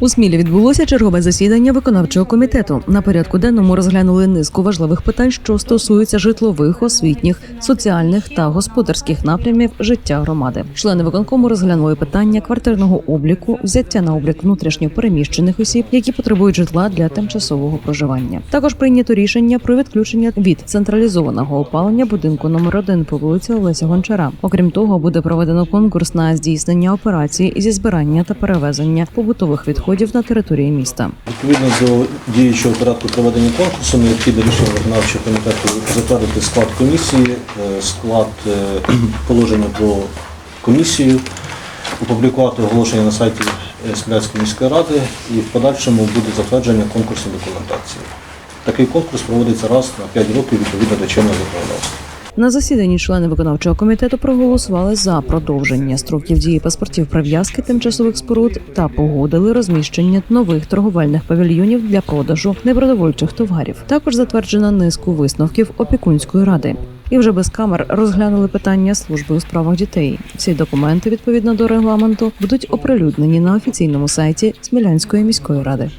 У Смілі відбулося чергове засідання виконавчого комітету. На порядку денному розглянули низку важливих питань, що стосуються житлових, освітніх, соціальних та господарських напрямів життя громади. Члени виконкому розглянули питання квартирного обліку, взяття на облік внутрішньо переміщених осіб, які потребують житла для тимчасового проживання. Також прийнято рішення про відключення від централізованого опалення будинку номер 1 по вулиці Олеся Гончара. Окрім того, буде проведено конкурс на здійснення операції зі збирання та перевезення побутових відходів на території міста. Відповідно до діючого порядку проведення конкурсу, необхідно рішення виконавчого комітету затвердити склад комісії, е, склад е, положення про комісію, опублікувати оголошення на сайті Смілянської міської ради і в подальшому буде затвердження конкурсної документації. Такий конкурс проводиться раз на 5 років відповідно до чинного законодавства. На засіданні члени виконавчого комітету проголосували за продовження строків дії паспортів прив'язки тимчасових споруд та погодили розміщення нових торговельних павільйонів для продажу непродовольчих товарів. Також затверджено низку висновків опікунської ради. І вже без камер розглянули питання служби у справах дітей. Всі документи відповідно до регламенту будуть оприлюднені на офіційному сайті Смілянської міської ради.